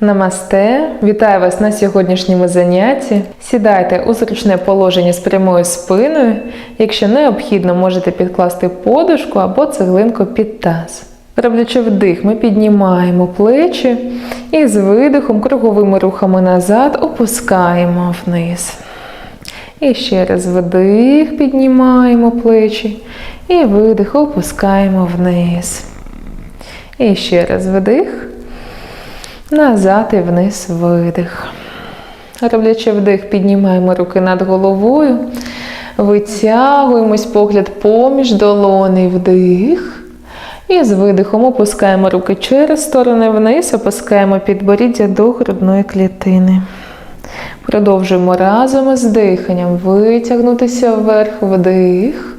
Намасте! Вітаю вас на сьогоднішньому занятті. Сідайте у зручне положення з прямою спиною. Якщо необхідно, можете підкласти подушку або цеглинку під таз. Роблячи вдих, ми піднімаємо плечі і з видихом, круговими рухами назад опускаємо вниз. І ще раз вдих, піднімаємо плечі і видих, опускаємо вниз. І ще раз вдих. Назад і вниз видих. Роблячи вдих, піднімаємо руки над головою, витягуємось погляд поміж долони, вдих. І з видихом опускаємо руки через сторони вниз, опускаємо підборіддя до грудної клітини. Продовжуємо разом із диханням витягнутися вверх, вдих.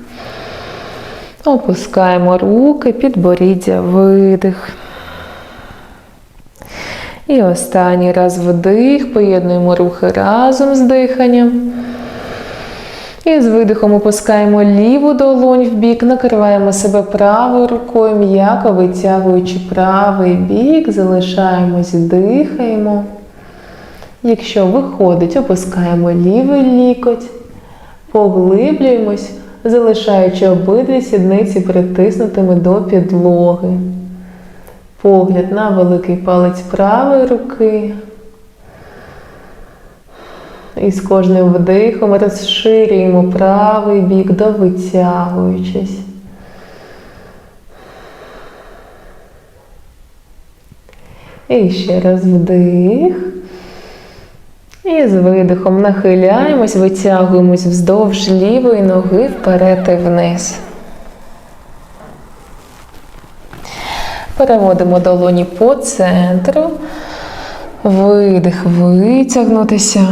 Опускаємо руки, підборіддя, видих. І останній раз вдих, поєднуємо рухи разом з диханням. І з видихом опускаємо ліву долонь в бік, накриваємо себе правою рукою, м'яко витягуючи правий бік, залишаємось, дихаємо. Якщо виходить, опускаємо лівий лікоть, поглиблюємось, залишаючи обидві сідниці притиснутими до підлоги. Погляд на великий палець правої руки. І з кожним вдихом розширюємо правий бік, довитягуючись. І ще раз вдих. І з видихом нахиляємось, витягуємось вздовж лівої ноги вперед і вниз. Переводимо долоні по центру. Видих, витягнутися.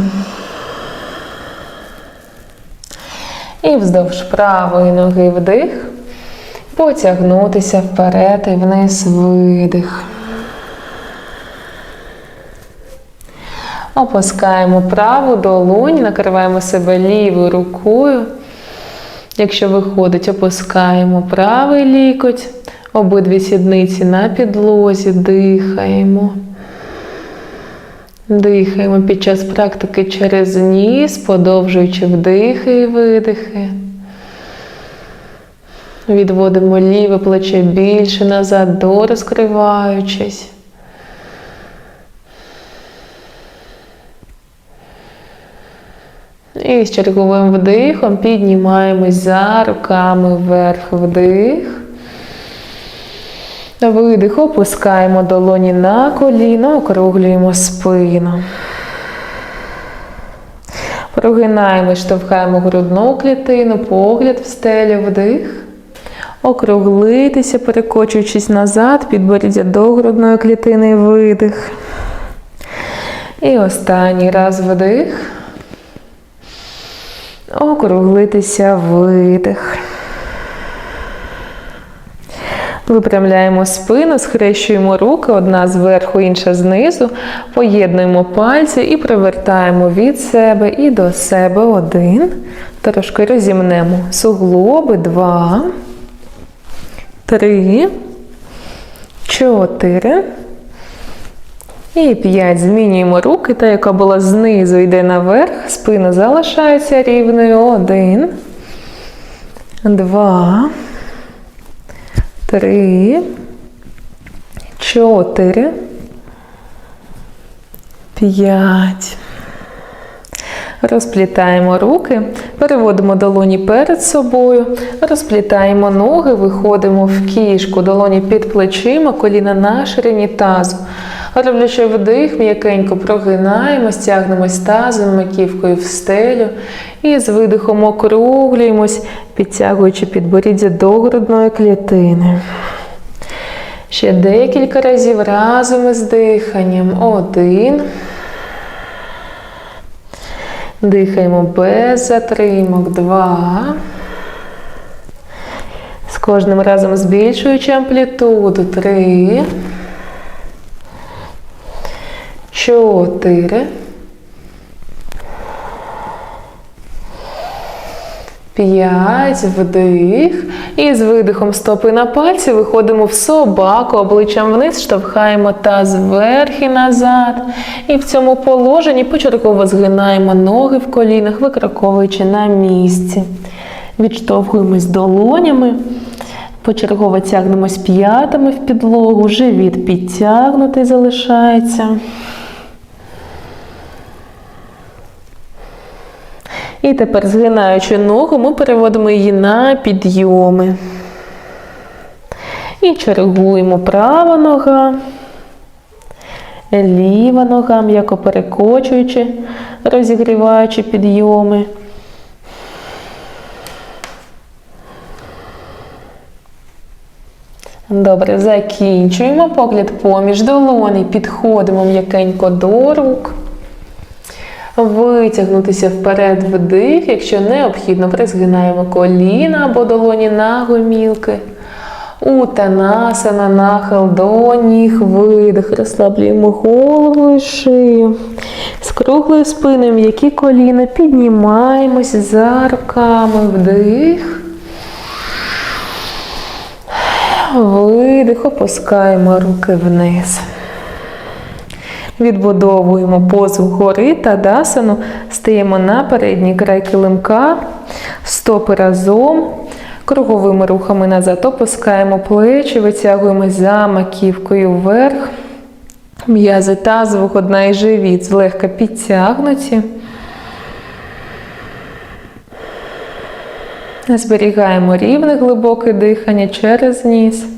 І вздовж правої ноги вдих. Потягнутися вперед і вниз видих. Опускаємо праву долонь, накриваємо себе лівою рукою. Якщо виходить, опускаємо правий лікоть. Обидві сідниці на підлозі, дихаємо. Дихаємо під час практики через ніс, подовжуючи вдихи і видихи. Відводимо ліве плече більше назад, дорозкриваючись. І з черговим вдихом піднімаємось за руками вверх вдих. Видих, опускаємо долоні на коліно, округлюємо спину. Прогинаємо, штовхаємо грудну клітину, погляд в стелю, вдих. Округлитися, перекочуючись назад, підборіддя до грудної клітини, видих. І останній раз вдих. Округлитися, видих. Випрямляємо спину, схрещуємо руки, одна зверху, інша знизу. Поєднуємо пальці і привертаємо від себе і до себе один. Трошки розімнемо суглоби, два, три, чотири. І п'ять. Змінюємо руки. Та, яка була знизу, йде наверх. Спина залишається рівною. Один. Два. Три. Чотири. П'ять. Розплітаємо руки, переводимо долоні перед собою, розплітаємо ноги, виходимо в кішку, долоні під плечима, коліна на ширині тазу. Роблячи вдих, м'якенько прогинаємось, тягнемось тазом, маківкою в стелю. І з видихом округлюємось, підтягуючи підборіддя до грудної клітини. Ще декілька разів разом із диханням. Один. Дихаємо без затримок. Два. З кожним разом збільшуючи амплітуду. Три. Чотири. П'ять, вдих. І з видихом стопи на пальці виходимо в собаку, обличчям вниз, штовхаємо таз вверх і назад. І в цьому положенні почергово згинаємо ноги в колінах, викраковуючи на місці. Відштовхуємось долонями. Почергово тягнемось п'ятами в підлогу, живіт підтягнутий залишається. І тепер, згинаючи ногу, ми переводимо її на підйоми. І чергуємо права нога, ліва нога, м'яко перекочуючи, розігріваючи підйоми. Добре, закінчуємо погляд поміж долоней, підходимо м'якенько до рук. Витягнутися вперед вдих, якщо необхідно, призгинаємо коліна або долоні на гомілки. Утанасана, нахил до ніг, видих, розслаблюємо голову і шию. З круглою спиною м'які коліна, піднімаємось за руками, вдих. Видих, опускаємо руки вниз. Відбудовуємо позу гори та дасану, стаємо на передній край килимка, стопи разом, круговими рухами назад опускаємо плечі, витягуємо за маківкою вверх. М'язи тазу, одна і живіт злегка підтягнуті. Зберігаємо рівне глибоке дихання через ніс.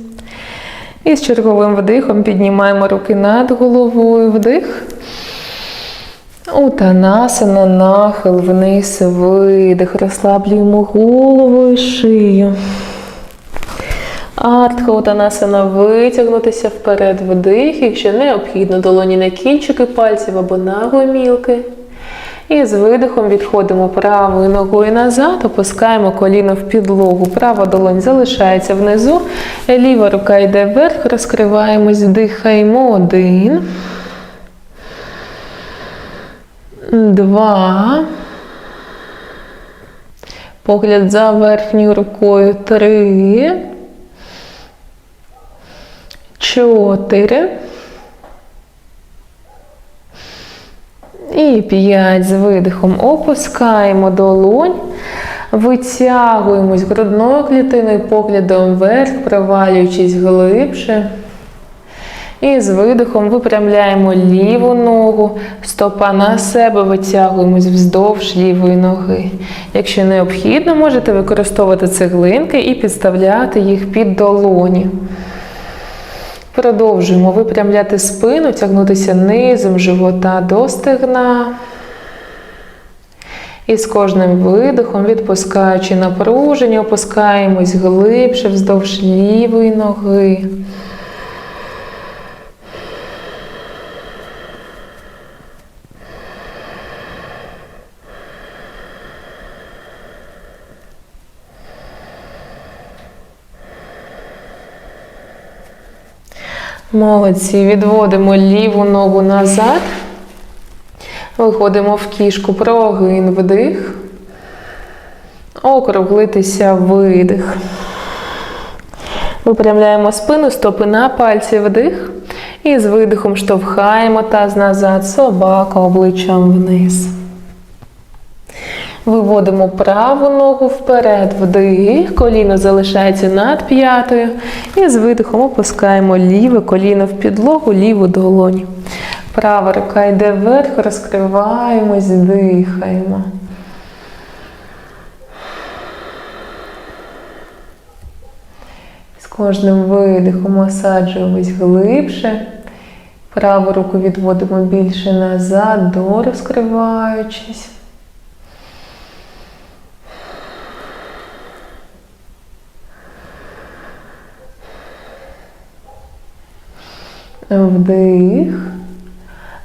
І з черговим вдихом піднімаємо руки над головою. Вдих. Утанасана, нахил вниз, видих. Розслаблюємо голову і шию. Артха утанасана витягнутися вперед вдих, якщо необхідно, долоні на кінчики пальців або на гомілки. І з видихом відходимо правою ногою назад, опускаємо коліно в підлогу. Права долонь залишається внизу, ліва рука йде вверх, розкриваємось, вдихаємо. Один. Два. Погляд за верхньою рукою. Три. Чотири. І п'ять з видихом опускаємо долонь, витягуємось грудною клітиною поглядом вверх, провалюючись глибше. І з видихом випрямляємо ліву ногу, стопа на себе, витягуємось вздовж лівої ноги. Якщо необхідно, можете використовувати цеглинки і підставляти їх під долоні. Продовжуємо випрямляти спину, тягнутися низом живота до стегна. І з кожним видихом, відпускаючи напруження, опускаємось глибше вздовж лівої ноги. Молодці. Відводимо ліву ногу назад. Виходимо в кішку, прогин, вдих. Округлитися видих. Випрямляємо спину, стопи на пальці вдих. І з видихом штовхаємо таз назад, собака обличчям вниз. Виводимо праву ногу вперед, вдих, коліно залишається над п'ятою. І з видихом опускаємо ліве коліно в підлогу, ліву долоню. Права рука йде вверх, розкриваємось, дихаємо. З кожним видихом осаджуємось глибше. Праву руку відводимо більше назад, до розкриваючись. Вдих.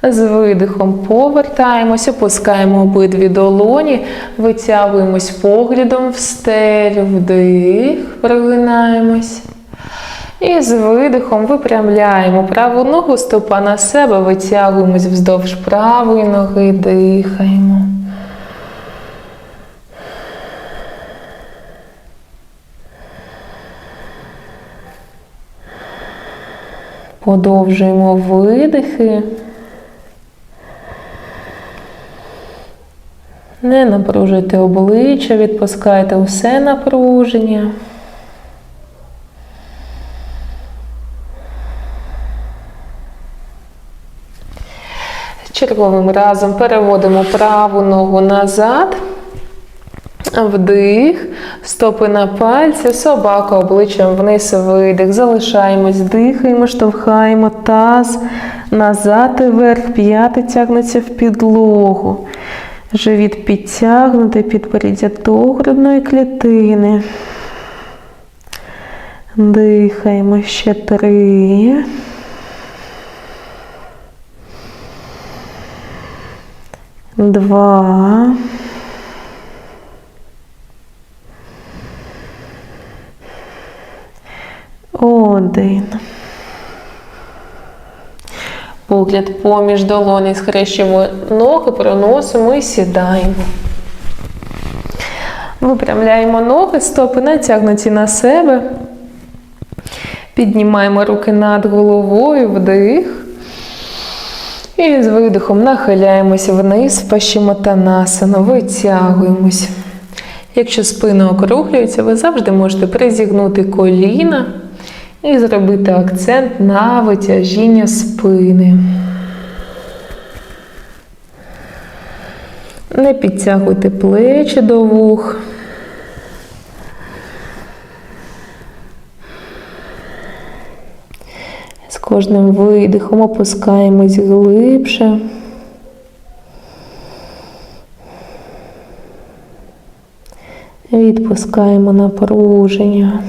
З видихом повертаємося, опускаємо обидві долоні, витягуємось поглядом в стелю, вдих, прогинаємось. І з видихом випрямляємо праву ногу, стопа на себе, витягуємось вздовж правої ноги, дихаємо. Подовжуємо видихи. Не напружуйте обличчя, відпускайте усе напруження. Черговим разом переводимо праву ногу назад. Вдих, стопи на пальці, собака обличчям вниз, видих. Залишаємось, дихаємо, штовхаємо таз назад і вверх, п'яти тягнуться в підлогу. Живіт підтягнутий під переддя до грудної клітини. Дихаємо ще три. Два. Один. Погляд поміж долоні, схрещуємо ноги, проносимо і сідаємо. Випрямляємо ноги, стопи натягнуті на себе. Піднімаємо руки над головою, вдих. І з видихом нахиляємося вниз, пащимо пащимотанасану, витягуємось. Якщо спина округлюється, ви завжди можете призігнути коліна і зробити акцент на витяжіння спини. Не підтягуйте плечі до вух. З кожним видихом опускаємось глибше. Відпускаємо напруження.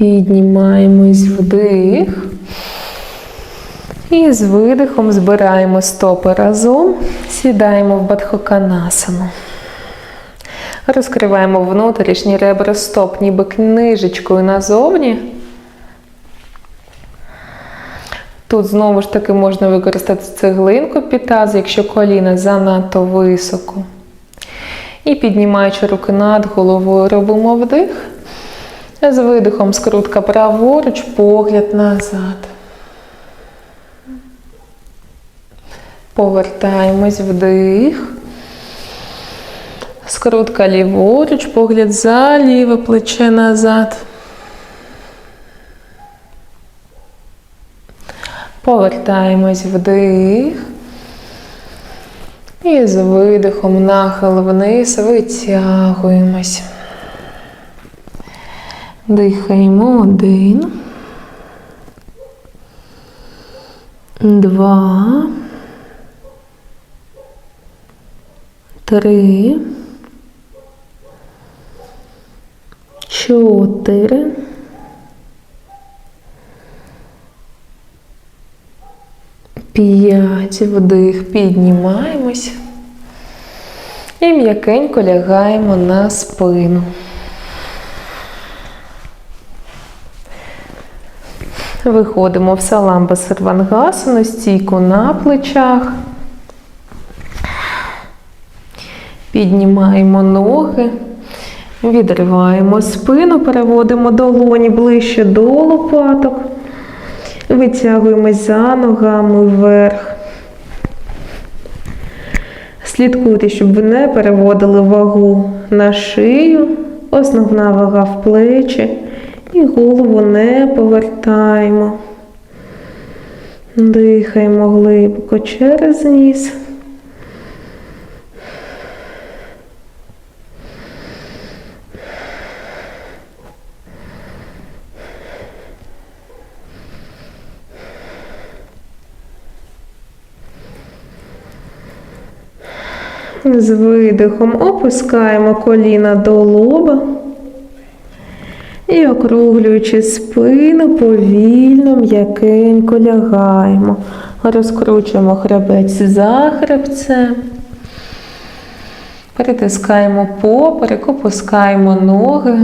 Піднімаємось вдих. І з видихом збираємо стопи разом, сідаємо в бадхоканасану. Розкриваємо внутрішні ребра стоп, ніби книжечкою назовні. Тут знову ж таки можна використати цеглинку під таз, якщо коліна занадто високо. І піднімаючи руки над головою, робимо вдих. З видихом скрутка праворуч, погляд назад. Повертаємось вдих. Скрутка ліворуч, погляд за ліве плече назад. Повертаємось вдих. І з видихом нахил вниз витягуємось. Дихаємо один. Два. Три. Чотири. П'ять. Вдих. Піднімаємось. І м'якенько лягаємо на спину. Виходимо в саламба сервангасану, стійку на плечах. Піднімаємо ноги, відриваємо спину, переводимо долоні ближче до лопаток. Витягуємось за ногами вверх. Слідкуйте, щоб ви не переводили вагу на шию, основна вага в плечі. І голову не повертаємо. Дихаємо глибоко через ніс. З видихом опускаємо коліна до лоба. І округлюючи спину, повільно, м'якенько лягаємо. Розкручуємо хребець за хребцем. Притискаємо поперек, опускаємо ноги.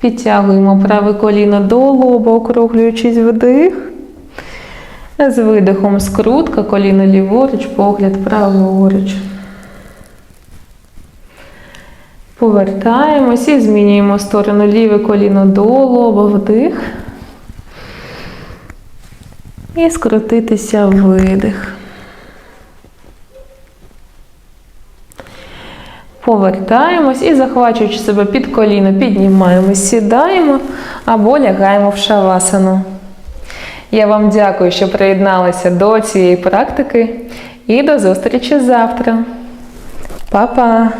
Підтягуємо праве коліно до лоба, округлюючись вдих. З видихом скрутка, коліно ліворуч, погляд праворуч. Повертаємось і змінюємо сторону ліве коліно до лоба, вдих. І скрутитися видих. Повертаємось і, захвачуючи себе під коліно, піднімаємось, сідаємо або лягаємо в шавасану. Я вам дякую, що приєдналися до цієї практики і до зустрічі завтра. Па-па!